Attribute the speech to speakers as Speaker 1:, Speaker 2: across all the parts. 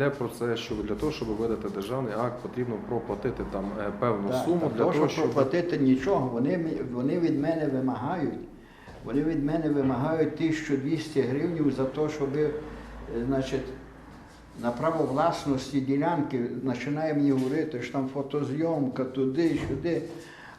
Speaker 1: йде про це, що для того, щоб видати державний акт, потрібно проплатити там е, певну
Speaker 2: Так,
Speaker 1: суму
Speaker 2: так,
Speaker 1: для
Speaker 2: то,
Speaker 1: того,
Speaker 2: щоб проплатити нічого, вони, вони від мене вимагають. Вони від мене вимагають 1200 гривень за те, щоб е, значить, на право власності ділянки починає мені говорити, що там фотозйомка туди, сюди.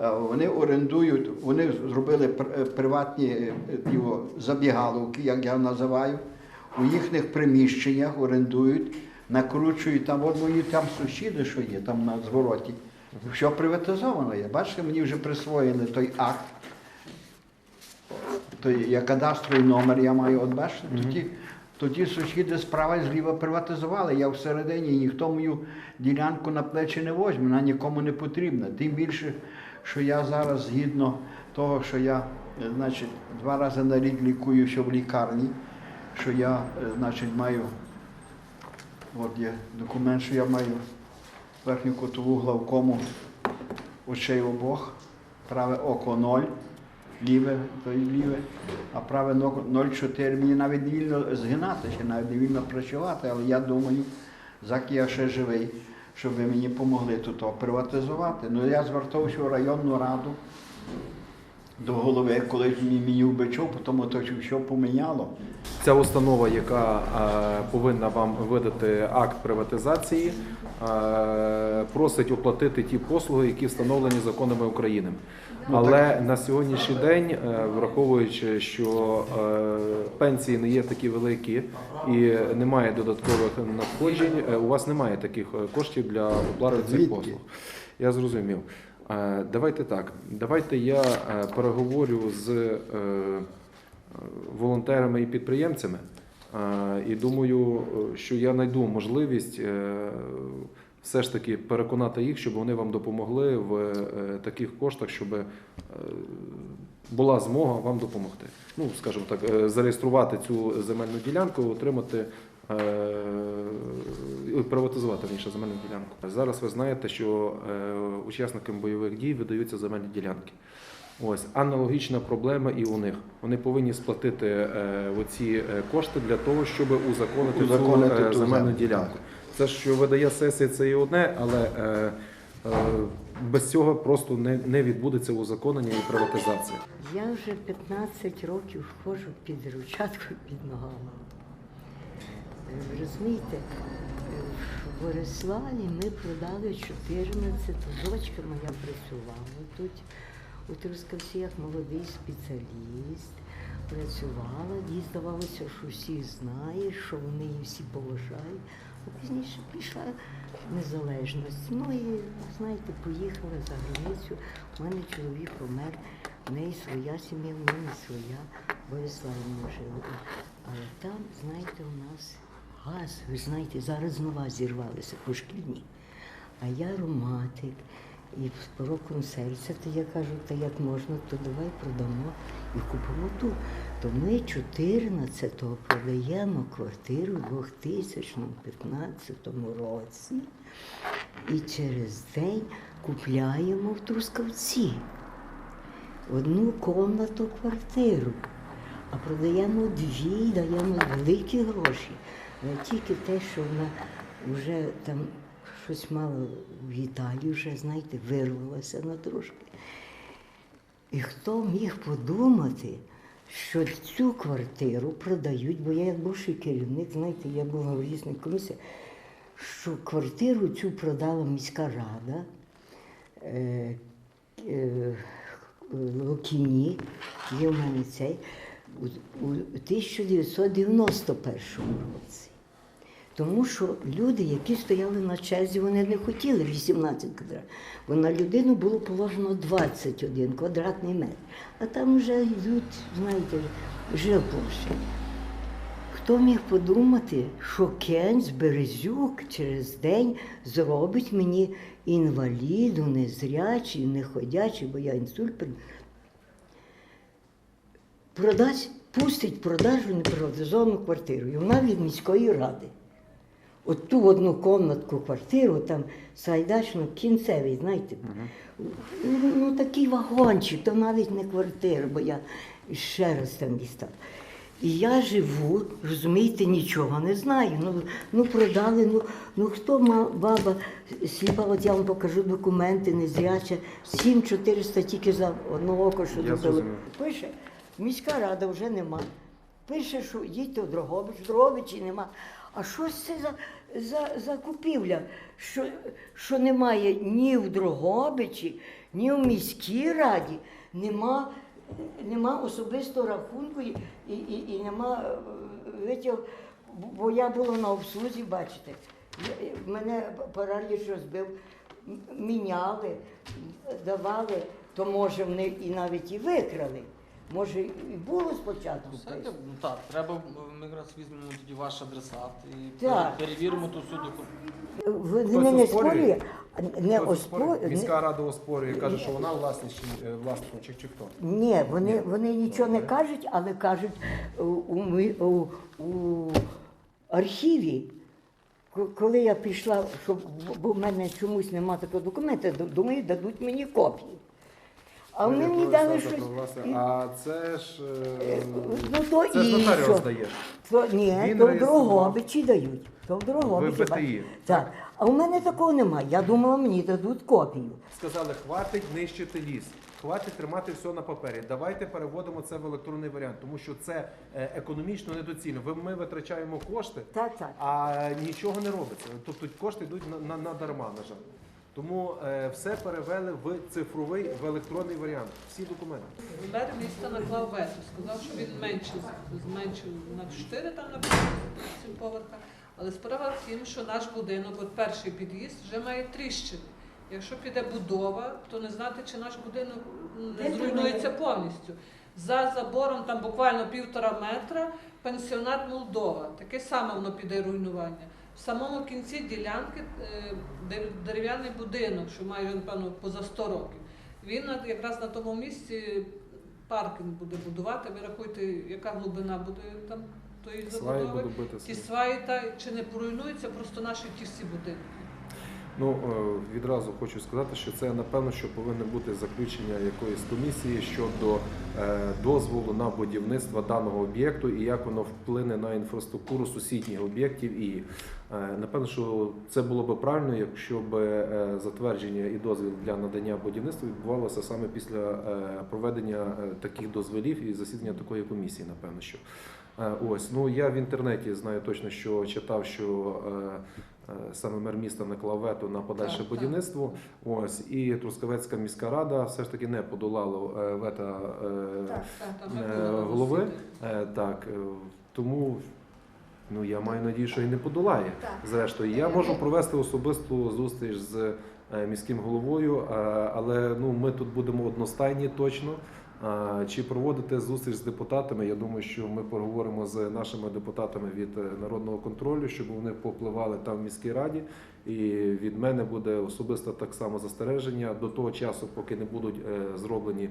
Speaker 2: Е, Вони орендують, вони зробили приватні його забігаловки, як я називаю, у їхніх приміщеннях орендують, накручують там, от мої там сусіди, що є там на звороті. Все приватизовано є. Бачите, мені вже присвоїли той акт. Той я кадастровий номер я маю, от бачите, тоді, тоді сусіди справа і зліва приватизували. Я всередині, і ніхто мою ділянку на плечі не возьме, вона нікому не потрібна. Тим більше, що я зараз згідно того, що я е, значить, два рази на рік лікуюся в лікарні, що я е, значить, маю, от є документ, що я маю верхню котову главкому очей обох, праве око 0, ліве, то ліве, а праве 0,4. Мені навіть не вільно згинатися, навіть не вільно працювати, але я думаю, заки я ще живий, щоб ви мені допомогли тут приватизувати. Ну я звертався в районну раду до голови, коли ж мені мені вбичов, тому то що поміняло.
Speaker 1: ця установа, яка е, повинна вам видати акт приватизації, е, просить оплатити ті послуги, які встановлені законами України.
Speaker 2: Ну,
Speaker 1: Але на сьогоднішній день, е, враховуючи, що е, пенсії не є такі великі і немає додаткових надходжень, е, у вас немає таких коштів для оплати цих послуг. Я зрозумів. Е, Давайте так. Давайте я е, переговорю з е, волонтерами і підприємцями. І думаю, що я знайду можливість все ж таки переконати їх, щоб вони вам допомогли в таких коштах, щоб була змога вам допомогти. Ну, скажімо так, зареєструвати цю земельну ділянку, отримати. Е, Приватизувати інше земельну ділянку. Зараз ви знаєте, що е, учасникам бойових дій видаються земельні ділянки. Ось аналогічна проблема і у них. Вони повинні сплатити е, оці е, кошти для того, щоб узаконити,
Speaker 2: Узаконити
Speaker 1: цю е,
Speaker 2: ту
Speaker 1: земельну ділянку.
Speaker 2: так.
Speaker 1: Це що видає сесія, це і одне, але е, е, без цього просто не, не відбудеться узаконення і приватизація.
Speaker 3: Я вже 15 років ходжу під ручатку під ногами. Розумієте, в Бориславі ми продали 14, дочка моя працювала тут. У Трускавці як молодий спеціаліст, працювала, їй здавалося, що всі знають, що вони її всі поважають. А пізніше прийшла незалежність. Ну і знаєте, поїхала за границю. У мене чоловік помер, в неї своя сім'я, в мене своя, Бориславі ми жили. Але там, знаєте, у нас газ, ви знаєте, зараз знова зірвалися по шкільні. А я ароматик і пороком серця, то я кажу, та як можна, то давай продамо і купимо ту. То ми 14-го продаємо квартиру в 2015 році і через день купляємо в Трускавці одну комнату квартиру. А продаємо дві, даємо великі гроші. Але тільки те, що вона вже там щось мало в Італії, вже, знаєте, вирвалася на трошки. І хто міг подумати, що цю квартиру продають, бо я як бувший керівник, знаєте, я була в різних комісіях, що квартиру цю продала міська рада е, е, Лукіні, є в мене цей, у, у 1991 році. Тому що люди, які стояли на черзі, вони не хотіли 18 квадратів. Бо на людину було положено 21 квадратний метр. А там вже йдуть, знаєте, жилплощі. Хто міг подумати, що Кенць Березюк через день зробить мені інваліду, незрячий, неходячий, бо я інсульт. Продасть, пустить продажу неприватизовану квартиру. І вона від міської ради. От ту одну комнатку квартиру, там сайдачно кінцевий, знаєте, ну, ну такий вагончик, то навіть не квартира, бо я ще раз там дістав. І я живу, розумієте, нічого не знаю. Ну, ну продали, ну, ну хто ма, баба сліпа, от я вам покажу документи, незряча, 7400 тільки за одне око, що
Speaker 1: Я
Speaker 3: Пише, міська рада вже нема. Пише, що їдьте в Дрогобич, в Дрогобичі нема. А що ж це за, за, за купівля? Що, що немає ні в Дрогобичі, ні в міській раді, нема, нема особистого рахунку і, і, і, і нема е, витяг, бо я була на обслузі, бачите. Я- Мене параліч розбив, міняли, давали, то може вони і навіть і викрали. Може, і було спочатку.
Speaker 4: Все,
Speaker 3: вписано.
Speaker 4: ну так, треба, ми якраз візьмемо тоді ваш адресат і
Speaker 3: Так.
Speaker 4: перевіримо ту всю документацію.
Speaker 3: Ви
Speaker 1: Хтось
Speaker 3: не, не
Speaker 1: оспорює?
Speaker 3: не
Speaker 1: Хтось оспорює?
Speaker 3: оспорює.
Speaker 1: Міська рада оспорює, каже, що вона власність чи е, власником, чи, чи хто?
Speaker 3: Ні, вони, вони нічого не кажуть, але кажуть у, у, ми- у, у архіві. ко- Коли я пішла, щоб, бо в мене чомусь немає такого документу, д- думаю, дадуть мені копію. А вони мені дали щось.
Speaker 1: А це ж е,
Speaker 3: Ну то
Speaker 1: це ж нотаріус
Speaker 3: інше.
Speaker 1: дає.
Speaker 3: То, ні, то в. Дрогобичі дають. То в Дрогобичі.
Speaker 1: В
Speaker 3: Так. А у мене такого немає. Я думала, мені дадуть копію.
Speaker 1: Сказали, хватить нищити ліс, хватить тримати все на папері. Давайте переводимо це в електронний варіант, тому що це е, економічно недоцільно. Ми витрачаємо кошти,
Speaker 3: Так, так.
Speaker 1: а нічого не робиться. Тобто кошти йдуть на, на, на дарма, на жаль. Тому е, все перевели в цифровий, в електронний варіант. Всі документи.
Speaker 5: Мер міста наклав вето, сказав, що він менше зменшив на 4 там на 7 поверхах. Але справа в тім, що наш будинок, от перший під'їзд, вже має тріщини. Якщо піде будова, то не знати, чи наш будинок не зруйнується повністю. За забором там буквально півтора метра пенсіонат Молдова. Таке саме воно піде руйнування. В самому кінці ділянки е, дерев'яний будинок, що має напевно поза 100 років. Він якраз на тому місці паркінг буде будувати. Ви рахуйте, яка глибина буде там тої забудови. Ті сваї та чи не поруйнуються просто наші ті всі будинки.
Speaker 1: Ну е, відразу хочу сказати, що це напевно, що повинно бути заключення якоїсь комісії щодо е, дозволу на будівництво даного об'єкту і як воно вплине на інфраструктуру сусідніх об'єктів. І напевно, що це було би правильно, якщо б е, затвердження і дозвіл для надання будівництва відбувалося саме після е, проведення е, таких дозволів і засідання такої комісії. Напевно, що Е, ось ну я в інтернеті знаю точно, що читав, що. е, Е, саме мер міста наклав вето на подальше
Speaker 5: Так, так.
Speaker 1: будівництво. Ось і Трускавецька міська рада все ж таки не подолала е, вета е,
Speaker 5: Так, там
Speaker 1: е, голови. Е, Так е, тому ну я маю надію, що і не подолає.
Speaker 6: Так.
Speaker 1: Зрештою, я можу провести особисту зустріч з е, міським головою, е, але ну ми тут будемо одностайні точно. Чи проводити зустріч з депутатами? Я думаю, що ми поговоримо з нашими депутатами від е, народного контролю, щоб вони попливали там в міській раді. І від мене буде особисто так само застереження до того часу, поки не будуть е, зроблені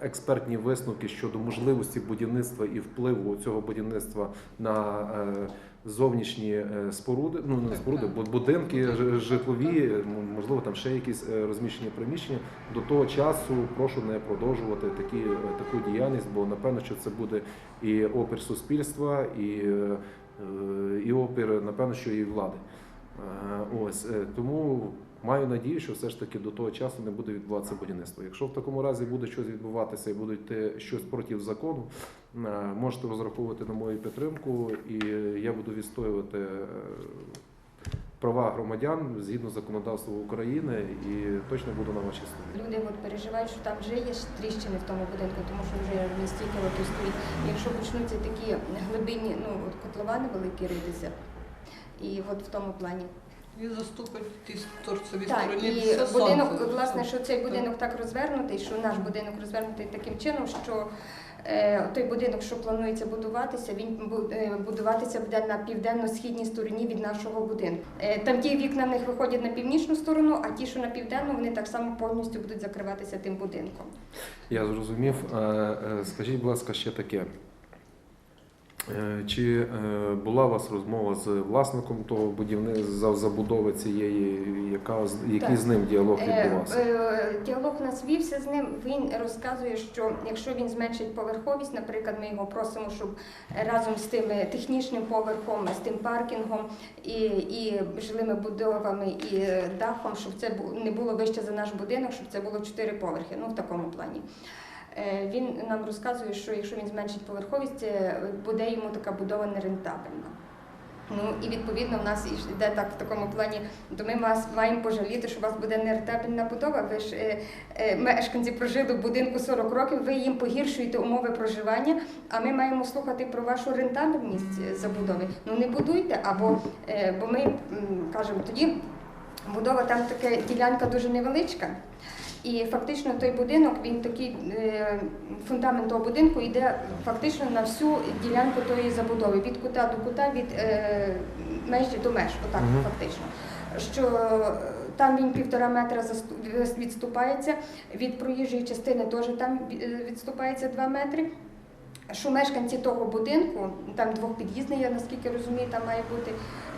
Speaker 1: експертні висновки щодо можливості будівництва і впливу цього будівництва на е, зовнішні е, споруди, ну не споруди, бо будинки житлові, можливо, там ще якісь е, розміщені приміщення. До того часу прошу не продовжувати такі, таку діяльність, бо напевно, що це буде і опір суспільства, і, і опір, напевно, що і влади. Ось тому маю надію, що все ж таки до того часу не буде відбуватися будівництво. Якщо в такому разі буде щось відбуватися і буде щось проти закону, е, можете розраховувати на мою підтримку, і я буду відстоювати е, права громадян згідно законодавства України і точно буду на вашій стороні.
Speaker 6: Люди от переживають, що там вже є тріщини в тому будинку, тому що вже не стільки років стоїть. Якщо почнуться такі глибинні, ну от котловани великі ритися, і от в тому плані.
Speaker 5: Він заступить тій торцевій
Speaker 6: Так,
Speaker 5: стороні.
Speaker 6: і
Speaker 5: все
Speaker 6: будинок,
Speaker 5: сонце
Speaker 6: власне, що цей будинок так розвернутий, що наш будинок розвернутий таким чином, що е, той будинок, що планується будуватися, він е, будуватися буде на південно-східній стороні від нашого будинку. Е, там ті вікна в них виходять на північну сторону, а ті, що на південну, вони так само повністю будуть закриватися тим будинком.
Speaker 1: Я зрозумів. Е, е, Скажіть, будь ласка, ще таке. Е, Чи е, була у вас розмова з власником того будівництва забудови цієї, яка який
Speaker 6: Так.
Speaker 1: з ним діалог
Speaker 6: Е,
Speaker 1: відбувався?
Speaker 6: Діалог у нас вівся з ним. Він розказує, що якщо він зменшить поверховість, наприклад, ми його просимо, щоб разом з тим технічним поверхом, з тим паркінгом і, і жилими будовами і дахом, щоб це не було вище за наш будинок, щоб це було чотири поверхи. Ну в такому плані. Е, Він нам розказує, що якщо він зменшить поверховість, е, буде йому така будова нерентабельна. Ну і відповідно в нас йде так в такому плані, то ми вас маємо пожаліти, що у вас буде нерентабельна будова. Ви ж е, е, мешканці прожили в будинку 40 років, ви їм погіршуєте умови проживання, а ми маємо слухати про вашу рентабельність е, забудови. Ну не будуйте, або е, бо ми кажемо тоді. Будова там така ділянка дуже невеличка. І фактично той будинок, він такий е, фундамент того будинку йде фактично на всю ділянку тої забудови, від кута до кута, від е, межі до меж, отак
Speaker 1: Мгм.
Speaker 6: фактично. Що е, там він півтора метра відступається, від проїжджої частини теж там відступається два метри. Що мешканці того будинку, там двохпід'їзний, я наскільки розумію, там має бути,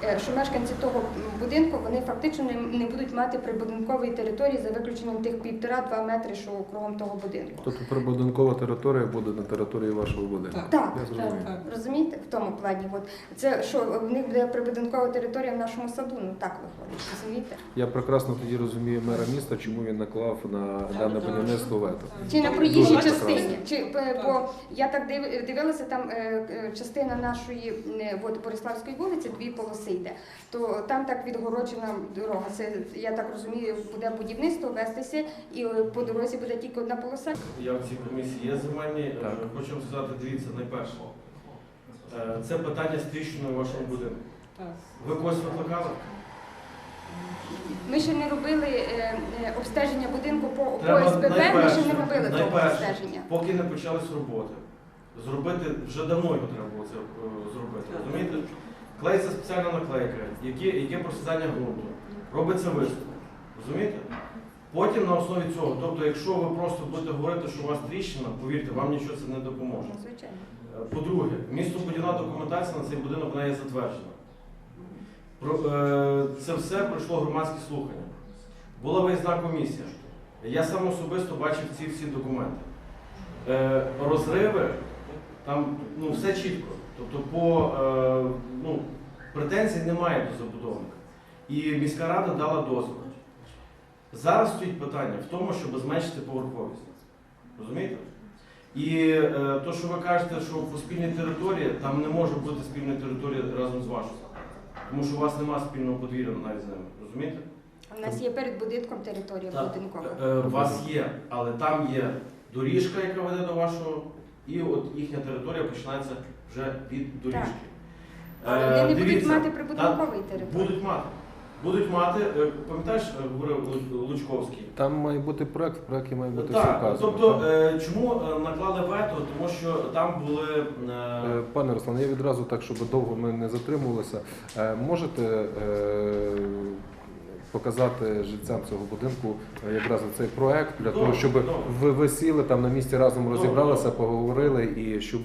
Speaker 6: е, що мешканці того будинку вони фактично не, будуть мати прибудинкової території за виключенням тих півтора-два метри, що кругом того будинку.
Speaker 1: Тобто прибудинкова територія буде на території вашого будинку?
Speaker 5: Так.
Speaker 6: Так,
Speaker 1: Я зрозумів.
Speaker 5: так.
Speaker 6: Розумієте, в тому плані, от це що в них буде прибудинкова територія в нашому саду. Ну так виходить, розумієте?
Speaker 1: Я прекрасно тоді розумію мера міста, чому він наклав на дане будівництво вето.
Speaker 6: Чи на проїжджій частині? Чи е, бо я так див- дивилася, там е, е, частина нашої е, от, Бориславської вулиці, дві полоси йде. То там так відгороджена дорога. Це я так розумію, буде будівництво вестися, і по дорозі буде тільки одна полоса.
Speaker 7: Я в цій комісії є земельні. Хочу вам сказати, дивіться, найперше. Це питання з тріщиною в вашому будинку. Ви когось викликали?
Speaker 6: Ми ще не робили е, обстеження будинку по, по
Speaker 7: Треба
Speaker 6: ми ще не робили того обстеження.
Speaker 7: Поки не почались роботи. Зробити вже давно його треба було це е, зробити. Розумієте? Клеїться спеціальна наклейка, яке, яке просідання ґрунту. Робиться виступ. Розумієте? Потім на основі цього, тобто, якщо ви просто будете говорити, що у вас тріщина, повірте, вам нічого це не допоможе.
Speaker 6: Ну, Звичайно.
Speaker 7: Е, По-друге, містобудівна документація на цей будинок вона є затверджена. Про, е, це все пройшло громадські слухання. Була виїзна комісія. Я сам особисто бачив ці всі документи. Е, розриви, там ну, все чітко. Тобто по е, ну, претензій немає до забудовника. І міська рада дала дозвіл. Зараз стоїть питання в тому, щоб зменшити поверховість. Розумієте? І е, то, що ви кажете, що по спільній території, там не може бути спільної території разом з вашою. Тому що у вас немає спільного подвір'я навіть з ними. Розумієте?
Speaker 6: У нас є перед будинком територія будинкова.
Speaker 7: Е, У вас є, але там є доріжка, яка веде до вашого, і от їхня територія починається вже від доріжки.
Speaker 6: Але
Speaker 7: Е,
Speaker 6: вони не будуть мати прибудинкової
Speaker 7: та-
Speaker 6: території.
Speaker 7: Будуть мати. Будуть мати, е, пам'ятаєш, е, говорив Лучковський?
Speaker 1: Там має бути проект, в проекті має бути все
Speaker 7: Так,
Speaker 1: вказано.
Speaker 7: тобто, е, чому е, наклали вето? Тому що там були. е,
Speaker 1: Е, Пане Руслан, я відразу так, щоб довго ми не затримувалися. е, Можете е, показати жильцям цього будинку е, якраз цей проект для того, щоб ви, ви сіли там на місці разом розібралися, поговорили і щоб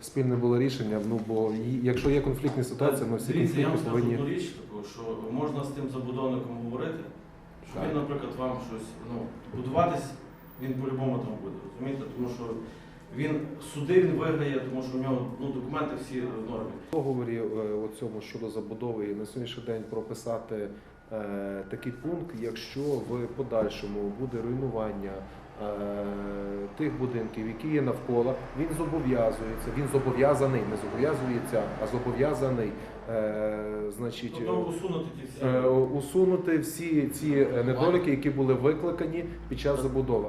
Speaker 1: спільне було рішення. Ну бо якщо є конфліктні ситуації, ми всі
Speaker 7: Дивіться, я вам
Speaker 1: конфлікти
Speaker 7: скажу
Speaker 1: повинні.
Speaker 7: одну річ таку, що можна з тим забудовником говорити, що
Speaker 1: Так.
Speaker 7: він, наприклад, вам щось ну, будуватись, він по-любому там буде, розумієте? Тому що він суди він виграє, тому що в нього ну, документи всі в нормі.
Speaker 1: Договорі е, оцьому щодо забудови і на сьогоднішній день прописати е, такий пункт, якщо в подальшому буде руйнування е, тих будинків, які є навколо, він зобов'язується, він зобов'язаний, не зобов'язується, а зобов'язаний, е, значить.
Speaker 7: Усунути ті всі.
Speaker 1: е, Усунути всі ці е, недоліки, які були викликані під час забудови.